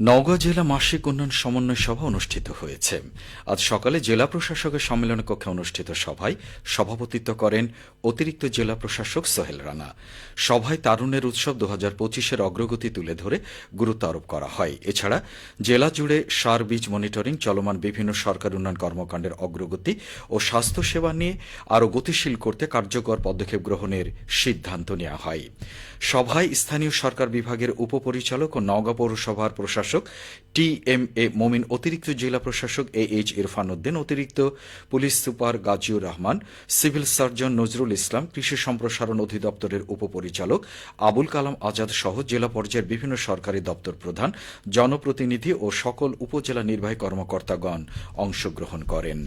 নওগাঁ জেলা মাসিক উন্নয়ন সমন্বয় সভা অনুষ্ঠিত হয়েছে। আজ সকালে জেলা প্রশাসকের সম্মেলন কক্ষে অনুষ্ঠিত সভায় সভাপতিত্ব করেন অতিরিক্ত জেলা প্রশাসক সোহেল রানা। সভায় তারুণের উৎসব দু হাজার পঁচিশের অগ্রগতি তুলে ধরে গুরুত্ব আরোপ করা হয়। এছাড়া জেলা জুড়ে সার বীজ মনিটরিং, চলমান বিভিন্ন সরকার উন্নয়ন কর্মকাণ্ডের অগ্রগতি ও স্বাস্থ্যসেবা নিয়ে আরও গতিশীল করতে কার্যকর পদক্ষেপ গ্রহণের সিদ্ধান্ত নেওয়া হয়। সভায় স্থানীয় সরকার বিভাগের উপপরিচালক ও নওগাঁ পৌরসভার প্রশাসক টি এম এ মোমিন, অতিরিক্ত জেলা প্রশাসক এ এইচ ইরফান উদ্দিন অতিরিক্ত police super Gaziur Rahman, civil surgeon Nazrul Islam, কৃষি সম্প্রসারণ অধিদপ্তরের উপপরিচালক আবুল কালাম আজাদ সহ জেলা পর্যায়ের বিভিন্ন সরকারি দপ্তর প্রধান, জনপ্রতিনিধি ও সকল উপজেলা নির্বাহী কর্মকর্তাগণ অংশগ্রহণ করেন।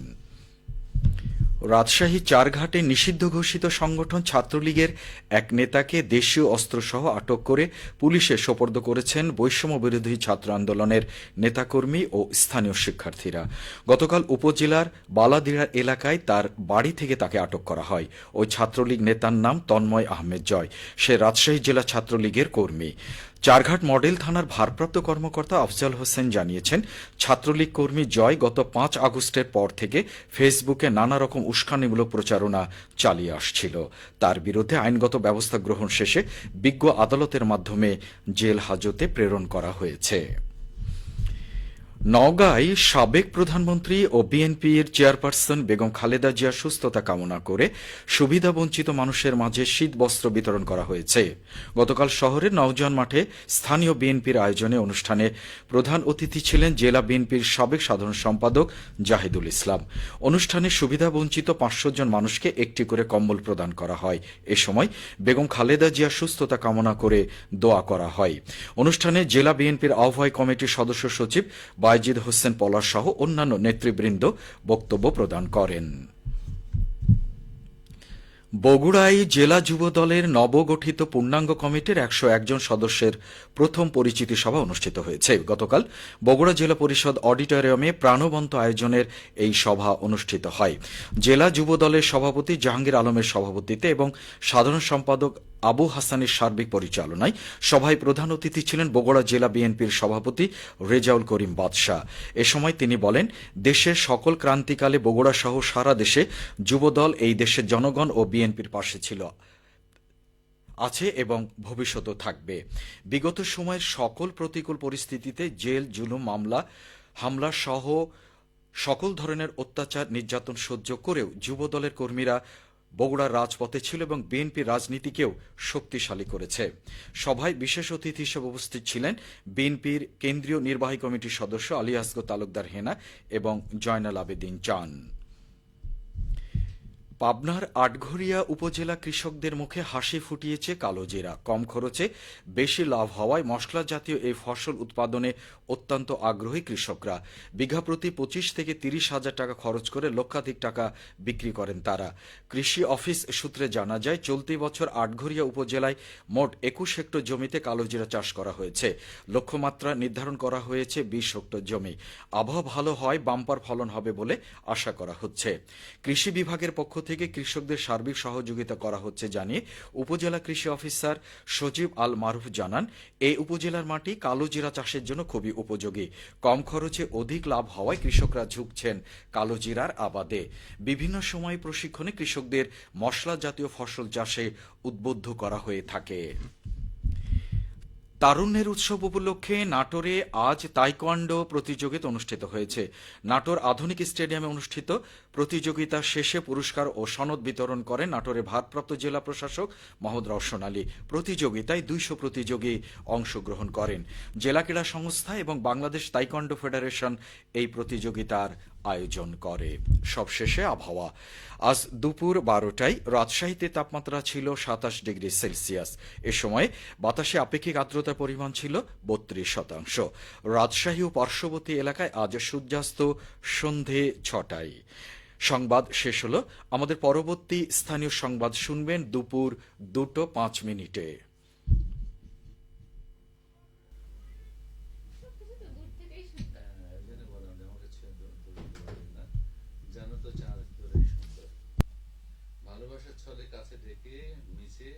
রাজশাহী চারঘাটে নিষিদ্ধ ঘোষিত সংগঠন ছাত্রলীগের এক নেতাকে দেশীয় অস্ত্রসহ আটক করে পুলিশে সোপর্দ করেছেন বৈষম্য বিরোধী ছাত্র আন্দোলনের নেতাকর্মী ও স্থানীয় শিক্ষার্থীরা। গতকাল উপজেলার বালাদিরা এলাকায় তার বাড়ি থেকে তাকে আটক করা হয়। ওই ছাত্রলীগ নেতার নাম তন্ময় আহমেদ জয়। সে রাজশাহী জেলা ছাত্রলীগের কর্মী। চারঘাট মডেল থানার ভারপ্রাপ্ত কর্মকর্তা আফজাল হোসেন জানিয়েছেন, ছাত্রলীগ কর্মী জয় গত পাঁচ আগস্টের পর থেকে ফেসবুকে নানা রকম উস্কানিমূলক প্রচারণা চালিয়ে আসছিল। তার বিরুদ্ধে আইনগত ব্যবস্থা গ্রহণ শেষে বিজ্ঞ আদালতের মাধ্যমে জেল হাজতে প্রেরণ করা হয়েছে। নওগাঁয় সাবেক প্রধানমন্ত্রী ও বিএনপির চেয়ারপারসন বেগম খালেদা জিয়ার সুস্থতা কামনা করে সুবিধাবঞ্চিত মানুষের মাঝে শীত বস্ত্র বিতরণ করা হয়েছে। গতকাল শহরের নওজোয়ান মাঠে স্থানীয় বিএনপির আয়োজনে অনুষ্ঠানে প্রধান অতিথি ছিলেন জেলা বিএনপির সাবেক সাধারণ সম্পাদক জাহিদুল ইসলাম। অনুষ্ঠানে সুবিধাবঞ্চিত পাঁচশো জন মানুষকে একটি করে কম্বল প্রদান করা হয়। এ সময় বেগম খালেদা জিয়ার সুস্থতা কামনা করে দোয়া করা হয়। অনুষ্ঠানে জেলা বিএনপির আহ্বায়ক কমিটির সদস্য সচিব বাইজিদ হোসেন পলাশ সহ অন্যান্য নেতৃবৃন্দ বক্তব্য প্রদান করেন। বগুড়ায় জেলা যুব দলের নবগঠিত পূর্ণাঙ্গ কমিটির একশো একজন সদস্যের প্রথম পরিচিতি সভা অনুষ্ঠিত হয়েছে। গতকাল বগুড়া জেলা পরিষদ অডিটোরিয়ামে প্রাণবন্ত আয়োজনের এই সভা অনুষ্ঠিত হয়। জেলা যুব দলের সভাপতি জাহাঙ্গীর আলমের সভাপতিত্বে এবং সাধারণ সম্পাদক আবু হাসানের সার্বিক পরিচালনায় সভায় প্রধান অতিথি ছিলেন বগুড়া জেলা বিএনপির সভাপতি রেজাউল করিম বাদশাহ। এ সময় তিনি বলেন, দেশের সকল ক্রান্তিকালে বগুড়া সহ সারা দেশে যুবদল এই দেশের জনগণ ও বিএনপির পাশে ছিল, আছে এবং ভবিষ্যতেও থাকবে। বিগত সময়ের সকল প্রতিকূল পরিস্থিতিতে জেল, জুলুম, মামলা, হামলা সহ সকল ধরনের অত্যাচার, নির্যাতন সহ্য করেও যুবদলের কর্মীরা বগুড়ার রাজপথে ছিল এবং বিএনপি রাজনীতিকেও শক্তিশালী করেছে। সভায় বিশেষ অতিথি হিসেবে উপস্থিত ছিলেন বিএনপির কেন্দ্রীয় নির্বাহী কমিটির সদস্য আলী আসগো তালুকদার হেনা এবং জয়নাল আবেদিন চান। পাবনার আটঘরিয়া উপজেলা কৃষকদের মুখে হাসি ফুটিয়েছে কালো কালোজিরা কম খরচে বেশি লাভ হওয়ায় মশলা জাতীয় এই ফসল উৎপাদনে অত্যন্ত আগ্রহী কৃষকরা। বিঘা প্রতি পঁচিশ থেকে তিরিশ হাজার টাকা খরচ করে লক্ষাধিক টাকা বিক্রি করেন তারা। কৃষি অফিস সূত্রে জানা যায়, চলতি বছর আটঘরিয়া উপজেলায় মোট একুশ হেক্টর জমিতে কালো কালোজিরা চাষ করা হয়েছে। লক্ষ্যমাত্রা নির্ধারণ করা হয়েছে বিশ হেক্টর জমি। আবহাওয়া ভালো হয়, বাম্পার ফলন হবে বলে আশা করা হচ্ছে। কৃষি বিভাগের পক্ষ থেকে কৃষকদের সার্বিক সহযোগিতা করা হচ্ছে জানিয়ে উপজেলা কৃষি অফিসার সজীব আল মারুফ জানান, এই উপজেলার মাটি কালো জিরা চাষের জন্য খুবই উপযোগী। কম খরচে অধিক লাভ হওয়ায় কৃষকরা ঝুঁকছেন কালো জিরার আবাদে। বিভিন্ন সময় প্রশিক্ষণে কৃষকদের মশলা জাতীয় ফসল চাষে উদ্বুদ্ধ করা হয়ে থাকে। তারুণ্যের উৎসব উপলক্ষে নাটোরে আজ তাইকোয়ান্ডো প্রতিযোগিতা অনুষ্ঠিত হয়েছে। নাটোর আধুনিক স্টেডিয়ামে অনুষ্ঠিত প্রতিযোগিতা শেষে পুরস্কার ও সনদ বিতরণ করেন নাটোরে ভারপ্রাপ্ত জেলা প্রশাসক মোহাম্মদ রওশন আলী প্রতিযোগিতায় দুইশো প্রতিযোগী অংশগ্রহণ করেন। জেলা ক্রীড়া সংস্থা এবং বাংলাদেশ তাইকোয়ান্ডো ফেডারেশন এই প্রতিযোগিতার আয়োজন করে। সবশেষে আবহাওয়া। আজ দুপুর বারোটায় রাজশাহীতে তাপমাত্রা ছিল সাতাশ ডিগ্রি সেলসিয়াস। এ সময় বাতাসে আপেক্ষিক আর্দ্রতার পরিমাণ ছিল বত্রিশ শতাংশ। রাজশাহী ও পার্শ্ববর্তী এলাকায় আজ সূর্যাস্ত সন্ধে ছটায়। সংবাদ শেষ হলো। আমাদের পরবর্তী স্থানীয় সংবাদ শুনবেন দুপুর দুটো পাঁচ মিনিটে। ভালোবাসার ছলে কাছে ডেকে মিশে